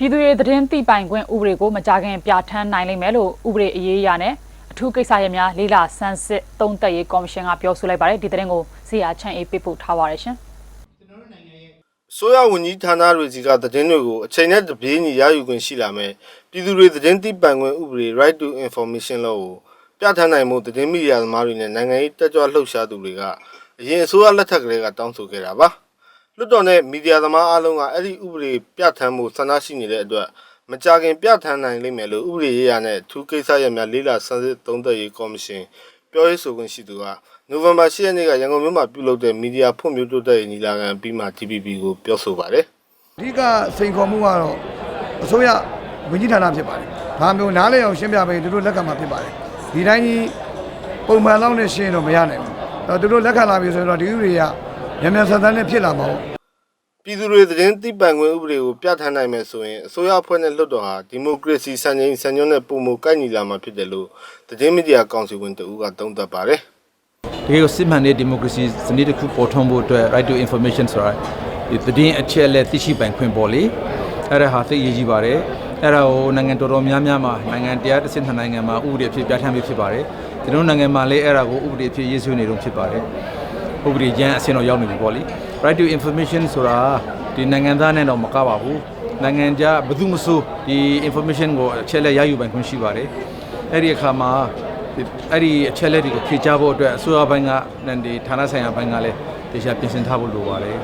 ပြည်သူတွေသတင်းသိပိုင်ခွင့်ဥပဒေကိုမကြခင်ပြဋ္ဌာန်းနိုင်လိမ့်မယ်လို့ဥပဒေအရေးအရနဲ့အထူးကိစ္စရပ်များလေးလာဆန်းစစ်သုံးသက်ရေးကော်မရှင်ကပြောဆိုလိုက်ပါတယ်ဒီသတင်းကိုဇေယျချန့်အေးပေးပို့ထားပါတယ်ရှင်ဆိုရဝန်ကြီးဌာနတွေစီကသတင်းတွေကိုအချိန်နဲ့တပြေးညီရယူခွင့်ရှိလာမယ်ပြည်သူတွေသတင်းသိပိုင်ခွင့်ဥပဒေ Right to Information Law ကိုပြဋ္ဌာန်းနိုင်မှုသတင်းမီဒီယာသမားတွေနဲ့နိုင်ငံရေးတက်ကြွလှုပ်ရှားသူတွေကအရင်အစိုးရလက်ထက်ကလေးကတောင်းဆိုခဲ့တာပါ လွတ်တော်နဲ့မီဒီယာသမားအားလုံးကအဲ့ဒီဥပဒေပြဋ္ဌာန်းမှုဆန္ဒရှိနေတဲ့အတွက်မကြခင်ပြဋ္ဌာန်းနိုင်လိမ့်မယ်လို့ဥပဒေရေးရာနဲ့အထူးကိစ္စရပ်များလေးလာစမ်းစစ်သုံးသပ်ရေးကော်မရှင်ပြောရေးဆိုခွင့်ရှိသူကနိုဝင်ဘာ10ရက်နေ့ကရန်ကုန်မြို့မှာပြုလုပ်တဲ့မီဒီယာဖွံ့ဖြိုးတိုးတက်ရေးညီလာခံပြီးမှ TPP ကိုပြောဆိုပါတယ်အဓိကစိန်ခေါ်မှုကတော့အစိုးရဝန်ကြီးဌာနဖြစ်ပါတယ်။ဒါမျိုးနားလည်အောင်ရှင်းပြပေးသူတို့လက်ခံမှာဖြစ်ပါတယ်။ဒီတိုင်းကြီးပုံမှန်လောက်နဲ့ရှင်းတော့မရနိုင်ဘူး။အဲတော့သူတို့လက်ခံလာပြီဆိုရင်တော့ဒီဥပဒေကမြန်မြန်ဆန်ဆန်နဲ့ဖြစ်လာမှာပေါ့။ ပြည်သူတွေသတင်းသိပံခွင့်ဥပဒေကိုပြဋ္ဌာန်းနိုင်မယ်ဆိုရင်အစိုးရအဖွဲ့နဲ့လွှတ်တော်ဟာဒီမိုကရေစီစံချိန်စံညွှန်းနဲ့ပုံမကိုက်ညီလာမှာဖြစ်တယ်လို့သတင်းမီဒီယာကောင်စီဝင်တဦးကသုံးသပ်ပါတယ်တကယ်ကိုစစ်မှန်တဲ့ဒီမိုကရေစီစနစ်တစ်ခုပေါ်ထွန်းဖို့အတွက် right to information ဆိုတာဒီသတင်းအချက်အလက်သိရှိပိုင်ခွင့်ပေါ်လေအဲ့ဒါဟာသိရေးကြီးပါတယ်အဲ့ဒါကိုနိုင်ငံတော်တော်များများမှာနိုင်ငံတရားတစ်ဆင့်နှစ်နိုင်ငံမှာဥပဒေအဖြစ်ပြဋ္ဌာန်းပြီးဖြစ်ပါတယ်ကျွန်တော်တို့နိုင်ငံမှာလည်းအဲ့ဒါကိုဥပဒေအဖြစ်ရေးဆွဲနေတော့ဖြစ်ပါတယ် ဥပဒေကျမ်းအဆင့်တော့ရောက်နေပြီပေါ့လေ right to information ဆိုတာဒီနိုင်ငံသားနဲ့တော့မကပါဘူးနိုင်ငံခြားဘယ်သူမှမဆိုဒီ information ကိုအချက်အလက်ရယူပိုင်ခွင့်ရှိပါတယ်အဲ့ဒီအခါမှာအဲ့ဒီအချက်လက်တွေကိုဖြေချဖို့အတွက်အစိုးရဘက်ကဒီဌာနဆိုင်ရာဘက်ကလည်းတရားပြင်ဆင်ထားဖို့လိုပါတယ်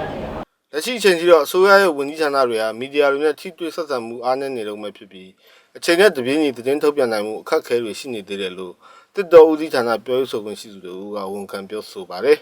လက်ရှိအချိန်ကြီးတော့အစိုးရရဲ့ဝန်ကြီးဌာနတွေကမီဒီယာတွေနဲ့ထိတွေ့ဆက်ဆံမှုအားနည်းနေတော့မှဖြစ်ပြီးအချိန်နဲ့တပြေးညီသတင်းထုတ်ပြန်နိုင်မှုအခက်အခဲတွေရှိနေသေးတယ်လို့တစ်တော်ဦးစီးဌာနပြောရေးဆိုခွင့်ရှိသူတို့ကဝန်ခံပြောဆိုပါတယ်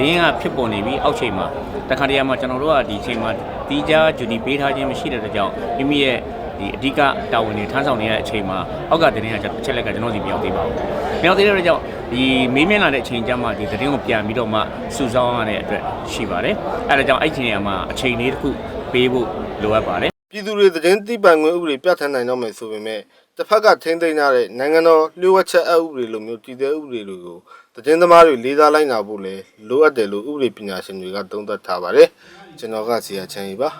တည်င်းကဖြစ်ပေါ်နေပြီအောက်ချိန်မှာတခါတရံမှာကျွန်တော်တို့ကဒီချိန်မှာတီးခြားဂျူနီပေးထားခြင်းမရှိတဲ့အတွက်ကြောင့်မိမိရဲ့ဒီအဓိကတာဝန်တွေထမ်းဆောင်နေတဲ့အချိန်မှာအောက်ကတည်င်းကကျွန်တော်အချက်လက်ကကျွန်တော်စီမရောက်သေးပါဘူးမရောက်သေးတဲ့အတွက်ကြောင့်ဒီမေးမြန်းလာတဲ့အချိန်ကျမှဒီတည်င်းကိုပြန်ပြီးတော့မှစုဆောင်းရတဲ့အတွက်ရှိပါတယ်အဲဒါကြောင့်အဲ့ဒီချိန်မှာအချိန်လေးတစ်ခုပေးဖို့လိုအပ်ပါတယ် ပြည်သူတွေသတင်းသိပံခွင့်ဥပဒေပြဋ္ဌာန်းနိုင်တော့မယ်ဆိုပေမဲ့တစ်ဖက်ကထိမ့်သိမ်းထားတဲ့နိုင်ငံတော်လျှို့ဝှက်ချက်အက်ဥပဒေလိုမျိုးတည်တဲ့ဥပဒေတွေကိုသတင်းသမားတွေလေးစားလိုက်နာဖို့လဲလိုအပ်တယ်လို့ဥပဒေပညာရှင်တွေကသုံးသပ်ထားပါတယ်ကျွန်တော်ကစီယာချန်ကြီးပါ